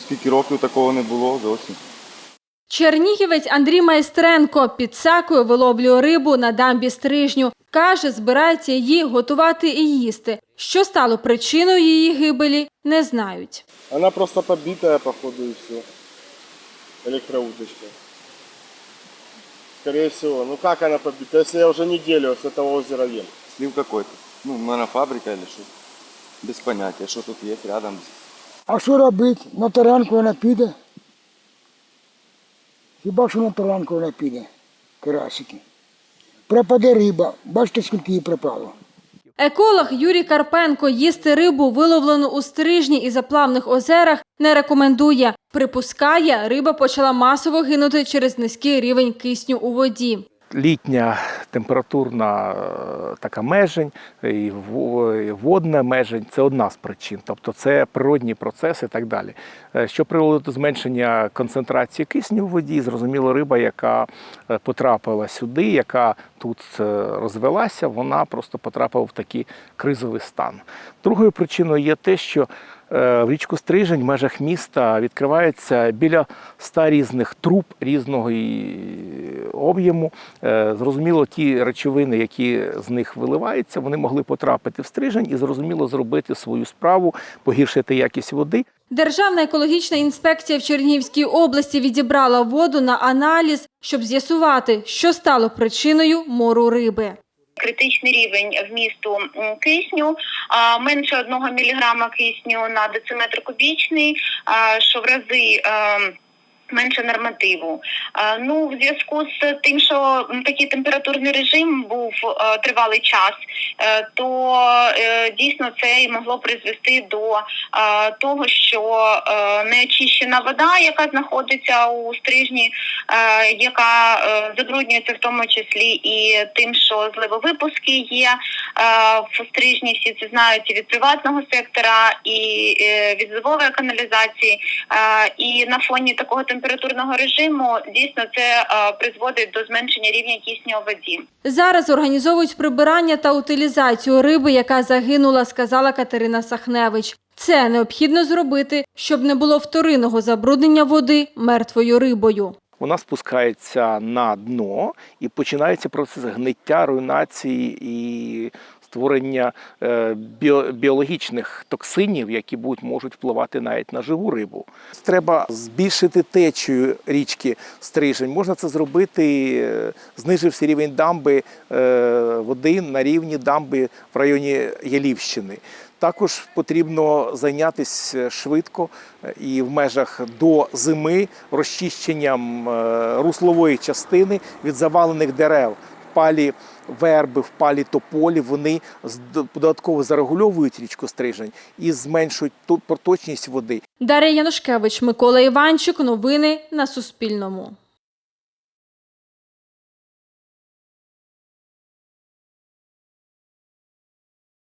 Скільки років такого не було зовсім. Чернігівець Андрій Майстренко під сакою виловлює рибу на дамбі стрижню. Каже, збирається її готувати і їсти. Що стало причиною її гибелі, не знають. Она просто побитая, походу, и все. Электроуточка. Скорее всего. Ну как она побита, если я уже неделю с этого озера ем? Слив какой-то. Ну, наверное, фабрика или що. Без поняття, що тут є рядом. А що робити? На таранку вона піде. Хіба що на таранку вона піде, карасики. Пропаде риба. Бачите, скільки її пропало. Еколог Юрій Карпенко їсти рибу, виловлену у стрижні і заплавних озерах, не рекомендує. Припускає, риба почала масово гинути через низький рівень кисню у воді. літня температурна е, така межень і водна межень це одна з причин, тобто це природні процеси і так далі. Е, Що привело до зменшення концентрації кисню в воді, зрозуміло, риба, яка е, потрапила сюди, яка тут розвелася, вона просто потрапила в такий кризовий стан. Другою причиною є те, що в річку Стрижень в межах міста відкривається біля ста різних труб різного об'єму. Е, Зрозуміло, ті речовини, які з них виливаються, вони могли потрапити в стрижень і зрозуміло зробити свою справу, погіршити якість води. Державна екологічна інспекція в Чернігівській області відібрала воду на аналіз, щоб з'ясувати, що стало причиною мору риби. Критичний рівень вмісту кисню, менше 1 мг кисню на дециметр кубічний, що в рази е, менше нормативу. Ну, в зв'язку з тим, що такий температурний режим був е, тривалий час, е, то е, дійсно це і могло призвести до того, що неочищена вода, яка знаходиться у стрижні, яка забруднюється в тому числі і тим, що зливовипуски є в стрижні, всі це знають і від приватного сектора, і від зливової каналізації. І на фоні такого температурного режиму дійсно це е, призводить до зменшення рівня кисню у воді. Зараз організовують прибирання та утилізацію риби, яка загинула, сказала Катерина Сахневич. Це необхідно зробити, щоб не було вторинного забруднення води мертвою рибою. Вона спускається на дно і починається процес гниття, руйнації і створення е, біологічних токсинів, які будуть можуть впливати навіть на живу рибу. Треба збільшити течію річки Стрижень. Можна це зробити, е, знижився рівень дамби е, води на рівні дамби в районі Ялівщини. Також потрібно зайнятися швидко і в межах до зими розчищенням руслової частини від завалених дерев. Впалі верби, впалі тополі, вони додатково зарегульовують річку Стрижень і зменшують проточність води. Дар'я Янушкевич, Микола Іванчик. Новини на Суспільному.